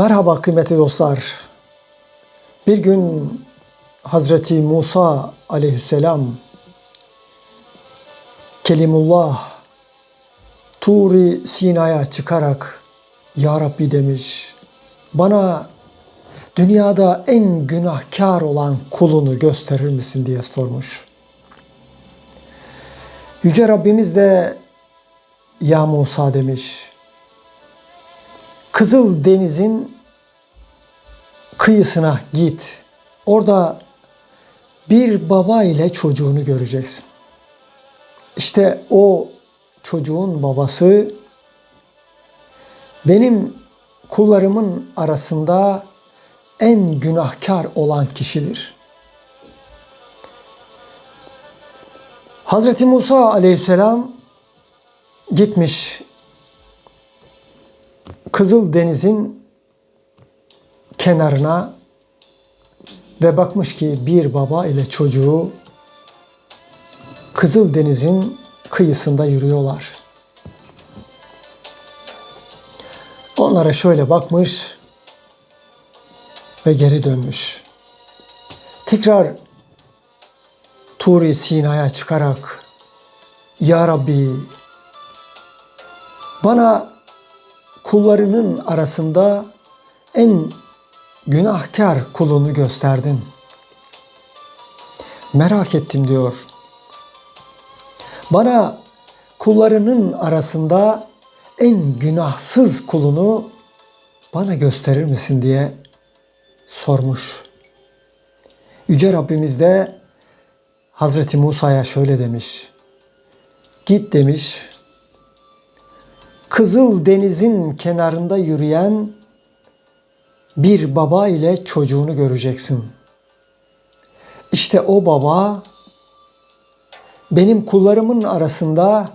Merhaba kıymetli dostlar. Bir gün Hazreti Musa aleyhisselam Kelimullah Turi Sina'ya çıkarak Ya Rabbi demiş. Bana dünyada en günahkar olan kulunu gösterir misin diye sormuş. Yüce Rabbimiz de Ya Musa demiş. Kızıl Deniz'in kıyısına git. Orada bir baba ile çocuğunu göreceksin. İşte o çocuğun babası benim kullarımın arasında en günahkar olan kişidir. Hazreti Musa aleyhisselam gitmiş Kızıl Deniz'in kenarına ve bakmış ki bir baba ile çocuğu Kızıl Deniz'in kıyısında yürüyorlar. Onlara şöyle bakmış ve geri dönmüş. Tekrar Turi Sina'ya çıkarak Ya Rabbi bana kullarının arasında en günahkar kulunu gösterdin. Merak ettim diyor. Bana kullarının arasında en günahsız kulunu bana gösterir misin diye sormuş. Yüce Rabbimiz de Hazreti Musa'ya şöyle demiş. Git demiş. Kızıl Deniz'in kenarında yürüyen bir baba ile çocuğunu göreceksin. İşte o baba benim kullarımın arasında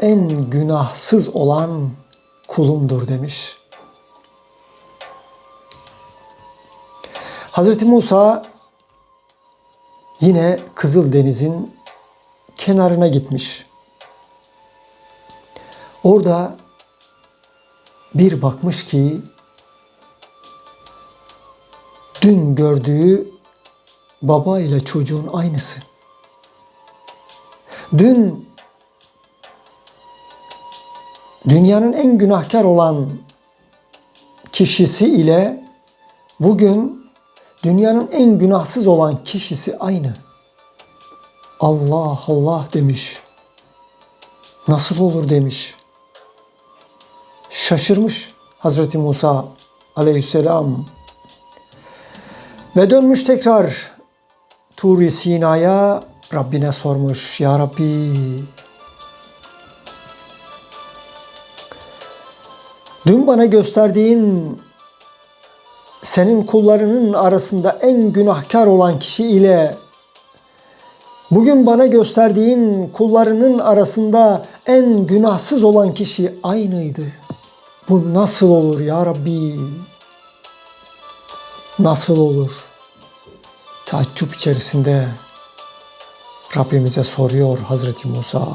en günahsız olan kulumdur demiş. Hazreti Musa yine Kızıl Deniz'in kenarına gitmiş. Orada bir bakmış ki dün gördüğü baba ile çocuğun aynısı. Dün dünyanın en günahkar olan kişisi ile bugün dünyanın en günahsız olan kişisi aynı. Allah Allah demiş. Nasıl olur demiş. Şaşırmış Hazreti Musa aleyhisselam. Ve dönmüş tekrar Turi Sina'ya Rabbine sormuş. Ya Rabbi dün bana gösterdiğin senin kullarının arasında en günahkar olan kişi ile bugün bana gösterdiğin kullarının arasında en günahsız olan kişi aynıydı. Bu nasıl olur ya Rabbi? Nasıl olur? Taaccüp içerisinde Rabbimize soruyor Hazreti Musa.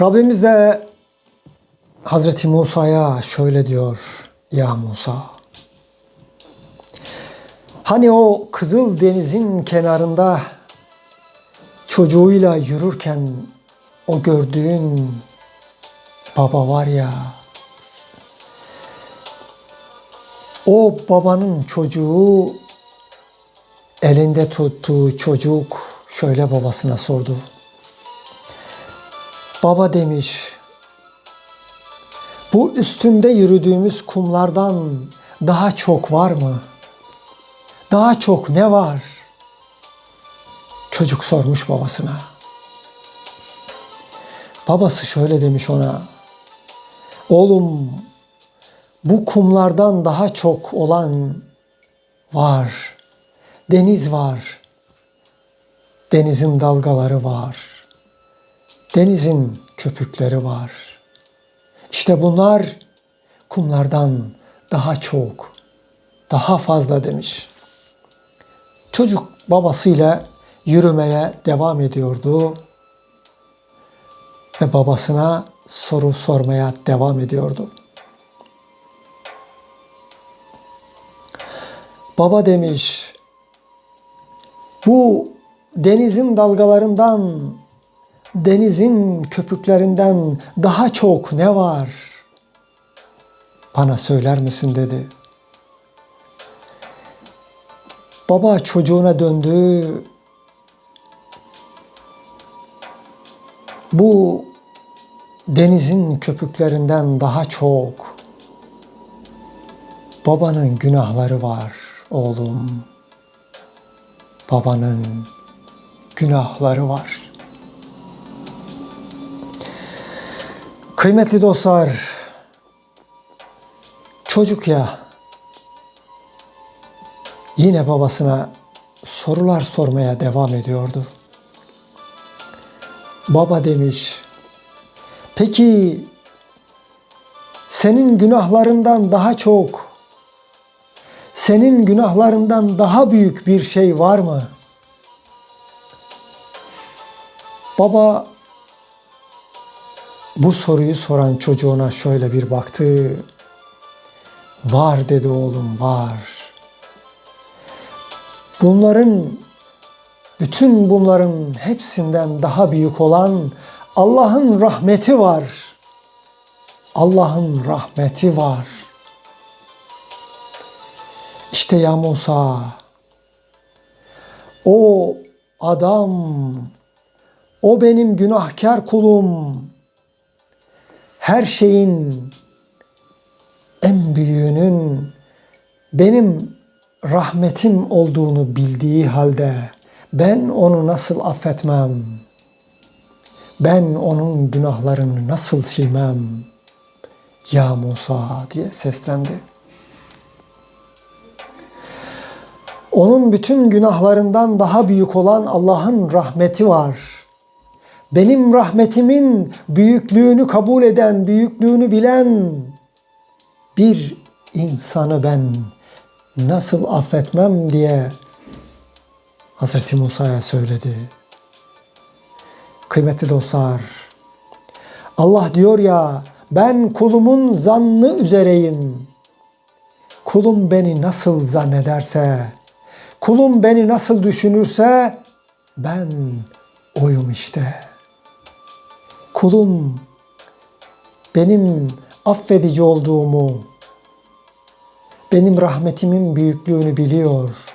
Rabbimiz de Hazreti Musa'ya şöyle diyor. Ya Musa. Hani o Kızıl Deniz'in kenarında çocuğuyla yürürken o gördüğün baba var ya o babanın çocuğu elinde tuttuğu çocuk şöyle babasına sordu. Baba demiş, bu üstünde yürüdüğümüz kumlardan daha çok var mı? Daha çok ne var? Çocuk sormuş babasına. Babası şöyle demiş ona. Oğlum bu kumlardan daha çok olan var. Deniz var. Denizin dalgaları var. Denizin köpükleri var. İşte bunlar kumlardan daha çok, daha fazla demiş. Çocuk babasıyla yürümeye devam ediyordu ve babasına soru sormaya devam ediyordu. Baba demiş, bu denizin dalgalarından, denizin köpüklerinden daha çok ne var? Bana söyler misin dedi. Baba çocuğuna döndü. Bu denizin köpüklerinden daha çok babanın günahları var oğlum. Babanın günahları var. Kıymetli dostlar, çocuk ya yine babasına sorular sormaya devam ediyordu. Baba demiş, peki senin günahlarından daha çok, senin günahlarından daha büyük bir şey var mı? Baba bu soruyu soran çocuğuna şöyle bir baktı. Var dedi oğlum var. Bunların bütün bunların hepsinden daha büyük olan Allah'ın rahmeti var. Allah'ın rahmeti var. İşte ya Musa o adam o benim günahkar kulum her şeyin en büyüğünün benim rahmetim olduğunu bildiği halde ben onu nasıl affetmem? Ben onun günahlarını nasıl silmem? Ya Musa diye seslendi. Onun bütün günahlarından daha büyük olan Allah'ın rahmeti var. Benim rahmetimin büyüklüğünü kabul eden, büyüklüğünü bilen bir insanı ben nasıl affetmem diye Hazreti Musa'ya söyledi. Kıymetli dostlar, Allah diyor ya ben kulumun zannı üzereyim. Kulum beni nasıl zannederse, kulum beni nasıl düşünürse ben oyum işte. Kulum benim affedici olduğumu, benim rahmetimin büyüklüğünü biliyor.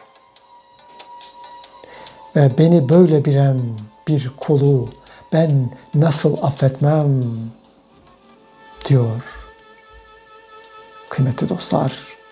Ve beni böyle bilen bir kulu ben nasıl affetmem diyor. Kıymetli dostlar,